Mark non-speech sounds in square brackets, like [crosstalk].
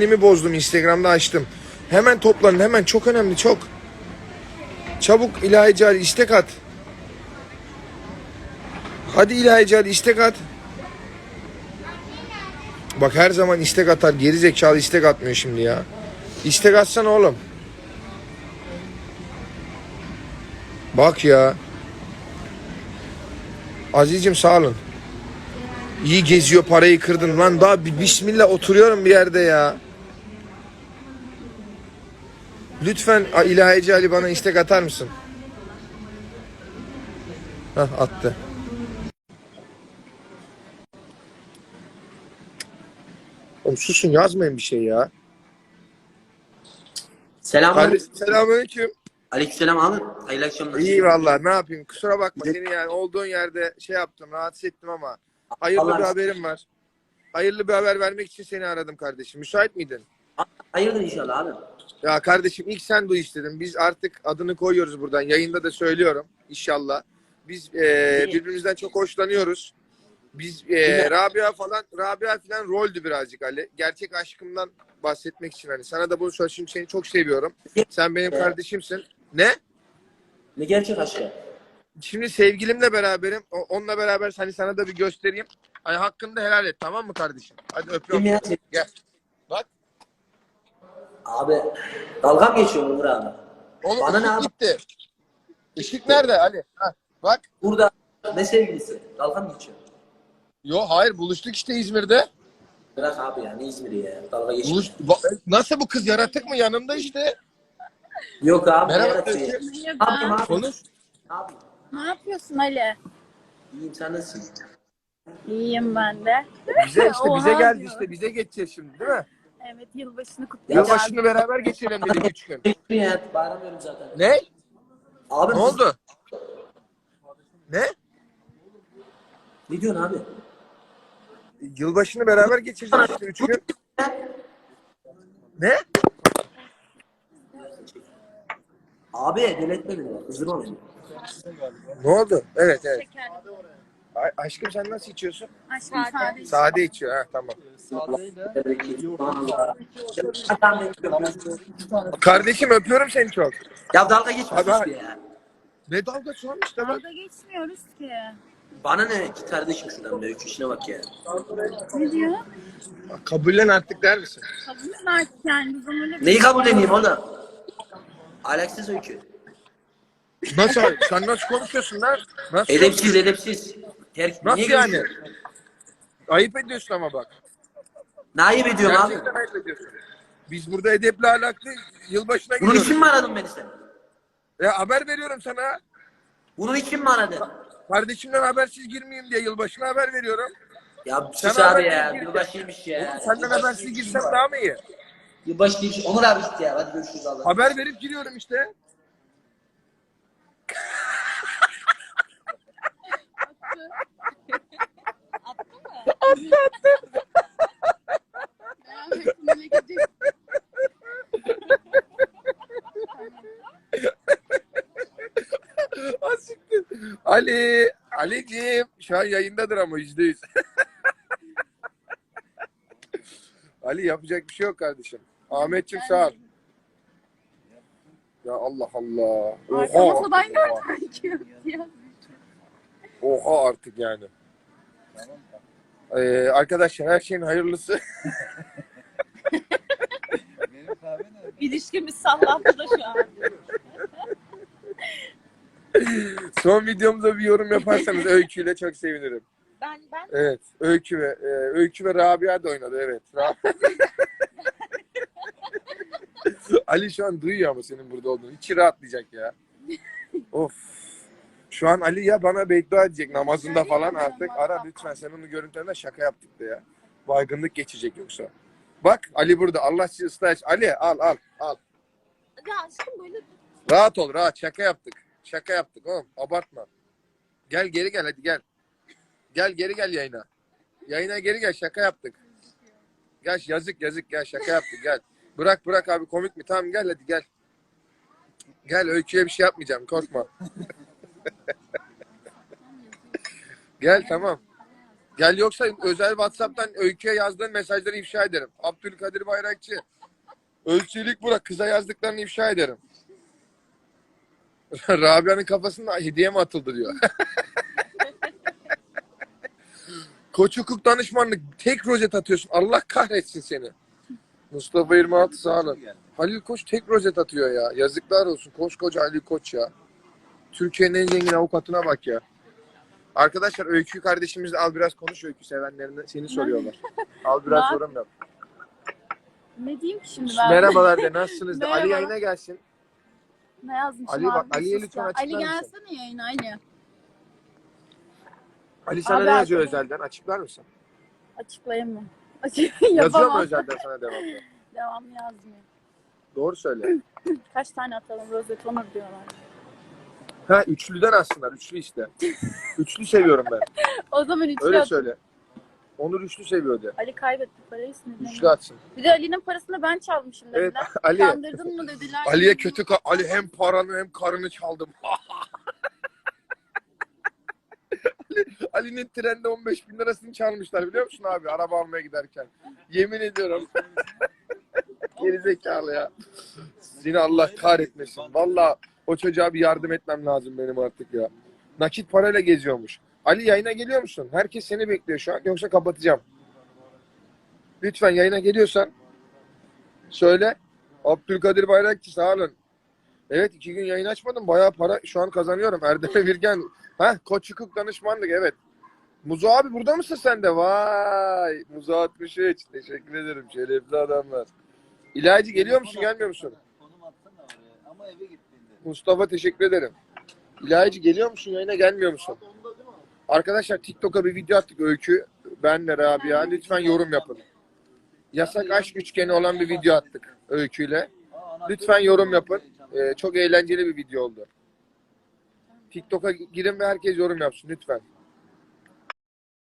Kendimi bozdum Instagram'da açtım. Hemen toplanın hemen çok önemli çok. Çabuk ilahi cari istek at. Hadi ilahi cari istek at. Bak her zaman istek atar. Geri zekalı istek atmıyor şimdi ya. İstek atsana oğlum. Bak ya. Aziz'cim sağ olun. İyi geziyor parayı kırdın lan daha bismillah oturuyorum bir yerde ya. Lütfen ilahici Ali bana istek atar mısın? Hah attı. Oğlum susun yazmayın bir şey ya. Selam Kardeşim selamünaleyküm. Aleykümselam abi. Hayırlı akşamlar. İyi vallahi ne yapayım kusura bakma seni yani olduğun yerde şey yaptım rahatsız ettim ama hayırlı Allah bir haberim var. Hayırlı bir haber vermek için seni aradım kardeşim. Müsait miydin? Hayırdır inşallah abi. Ya kardeşim ilk sen duy istedim. Biz artık adını koyuyoruz buradan. Yayında da söylüyorum inşallah. Biz e, birbirimizden çok hoşlanıyoruz. Biz e, Rabia falan Rabia falan roldü birazcık Ali. Gerçek aşkımdan bahsetmek için hani sana da bunu söyleyeyim seni çok seviyorum. Sen benim kardeşimsin. Ne? Ne gerçek aşkı? Şimdi sevgilimle beraberim. O- Onunla beraber hani sana da bir göstereyim. Hani hakkında helal et tamam mı kardeşim? Hadi öpüyorum. Kim ya? Gel. Bak. Abi dalga mı geçiyor Uğur abi? Oğlum Bana ne ışık abi? gitti. Işık nerede Ali? Ha, bak. Burada ne sevgilisi? Dalga mı geçiyor? Yo hayır buluştuk işte İzmir'de. Bırak abi ya ne İzmir'i ya. Dalga geçiyor. Buluş... Va- Nasıl bu kız yaratık mı yanımda işte? Yok abi. Merhaba, ne yapayım abi? Konuş. Ne yapayım? Ne yapıyorsun Ali? İyiyim sen nasılsın? İyiyim ben de. Bize işte [laughs] bize Oha geldi diyor. işte bize geçeceğiz şimdi değil mi? Evet yılbaşını kutlayacağız. Yılbaşını beraber geçirelim dedik üç gün. Ya. Bağıramıyorum zaten. Ne? Abi Ne oldu? Ne? Ne diyorsun abi? Yılbaşını beraber geçireceğiz işte üç gün. Ne? Abi deletme beni. bak, Kızdırma beni. Ne oldu? Evet evet. Şekerli. A- aşkım sen nasıl içiyorsun? Aşkım sade. Sade içiyor ha tamam. Kardeşim öpüyorum seni çok. Ya dalga geçme Abi, abi. ya. Ne dalgası olmuş işte bak. Dalga geçmiyoruz ki. Bana ne git kardeşim şuradan be işine bak ya. Ne diyor? Kabullen artık der misin? Kabul artık yani biz onu öyle Neyi kabul edeyim oğlum? Alaksız öykü. Nasıl? sen nasıl konuşuyorsun lan? Nasıl? Edepsiz edepsiz. Her, Nasıl niye yani? Ayıp ediyorsun ama bak. Ne ayıp ediyorsun abi? Gerçekten ayıp ediyorsun. Biz burada edepli ahlaklı yılbaşına Bunun gidiyoruz. için mi aradın beni sen? Ya haber veriyorum sana. Bunun için mi aradın? Kardeşimden habersiz girmeyeyim diye yılbaşına haber veriyorum. Ya Sen sus abi ya. gir- Yılbaşıymış ya. Oğlum senden Yılbaşı habersiz değilmiş girsem ya. daha mı iyi? Yılbaşı değilmiş. Onur abi gitti ya. Hadi görüşürüz Allah. Haber verip giriyorum işte. [laughs] Asiktir. Ali, Ali'ciğim şu an yayındadır ama yüzde yüz. [laughs] Ali yapacak bir şey yok kardeşim. Ahmetciğim sağ ol. Ya Allah Allah. Oha, artık, oha. gördüm. Oha artık yani. Ee, arkadaşlar her şeyin hayırlısı. [laughs] İlişkimiz sallandı da şu an. Son videomuza bir yorum yaparsanız Öykü'yle çok sevinirim. Ben ben Evet. Öykü ve e, Öykü ve Rabia da oynadı evet. [laughs] Ra- Ali şu an duyuyor ama senin burada olduğunu. İçi rahatlayacak ya. Of. Şu an Ali ya bana beddua edecek namazında falan artık. Ara lütfen sen onu görüntülerinde şaka yaptık de ya. Baygınlık geçecek yoksa. Bak Ali burada. Allah sizi ıslah etsin. Ali al al al. ya aşkım böyle Rahat ol rahat. Şaka yaptık. Şaka yaptık oğlum. Abartma. Gel geri gel hadi gel. Gel geri gel yayına. Yayına geri gel şaka yaptık. Gel yazık yazık gel şaka yaptık gel. Bırak bırak abi komik mi? Tamam gel hadi gel. Gel öyküye bir şey yapmayacağım korkma. Gel tamam. Gel yoksa özel WhatsApp'tan Öykü'ye yazdığın mesajları ifşa ederim. Abdülkadir Bayrakçı. Ölçülük Burak. Kıza yazdıklarını ifşa ederim. [laughs] Rabia'nın kafasında hediye mi atıldı diyor. [laughs] Koç hukuk danışmanlık tek rozet atıyorsun. Allah kahretsin seni. Mustafa 26 sağ olun. Halil Koç tek rozet atıyor ya. Yazıklar olsun. Koskoca Halil Koç ya. Türkiye'nin en zengin avukatına bak ya. Arkadaşlar Öykü kardeşimizle al biraz konuş Öykü sevenlerine seni soruyorlar. [laughs] Al biraz Ben- yorum yap. Ne diyeyim ki şimdi ben? Merhabalar de nasılsınız de [laughs] Ali Merhaba. yayına gelsin. Ne yazmışım Ali bak, abi? Ali'ye Sus lütfen ya. açıklar Ali mısın? gelsene yayına Ali. Ali sana Abi ne yazıyor özelden açıklar mısın? Açıklayayım mı? [laughs] Açık Yazıyor mu yapamam. özelden sana devamlı? Devam yazmıyor. Doğru söyle. [clears throat] Kaç tane atalım rozet onur diyorlar. Ha üçlüden aslında üçlü işte. Üçlü seviyorum ben. [laughs] O zaman üçlü Öyle at- söyle. Onur üçlü seviyordu. Ali kaybetti parayı sinirleniyor. Üçlü atsın. Bir de Ali'nin parasını ben çalmışım dediler. [laughs] Evet Ali. Kandırdın mı dediler. Ali'ye kötü ka- Ali hem paranı hem karını çaldım. [laughs] Ali, Ali'nin trende 15 bin lirasını çalmışlar biliyor musun abi araba almaya giderken. Yemin ediyorum. Gerizekalı ya. Seni Allah kahretmesin. Valla o çocuğa bir yardım etmem lazım benim artık ya. Nakit parayla geziyormuş. Ali yayına geliyor musun? Herkes seni bekliyor şu an yoksa kapatacağım. Lütfen yayına geliyorsan söyle. Abdülkadir Bayrakçı sağ olun. Evet iki gün yayın açmadım. Bayağı para şu an kazanıyorum. Erdem [laughs] Virgen. Ha Koç Hukuk Danışmanlık evet. Muzo abi burada mısın sen de? Vay. Muzo 63. Teşekkür ederim. Şerefli adamlar. İlahi geliyor musun gelmiyor musun? Konum atsana oraya. Ama eve gittiğinde. Mustafa teşekkür ederim. İlahi geliyor musun yayına gelmiyor musun? Arkadaşlar TikTok'a bir video attık Öykü. Ben de Rabia. Lütfen yorum yapın. Yasak aşk üçgeni olan bir video attık Öykü'yle. Lütfen yorum yapın. Ee, çok eğlenceli bir video oldu. TikTok'a girin ve herkes yorum yapsın lütfen.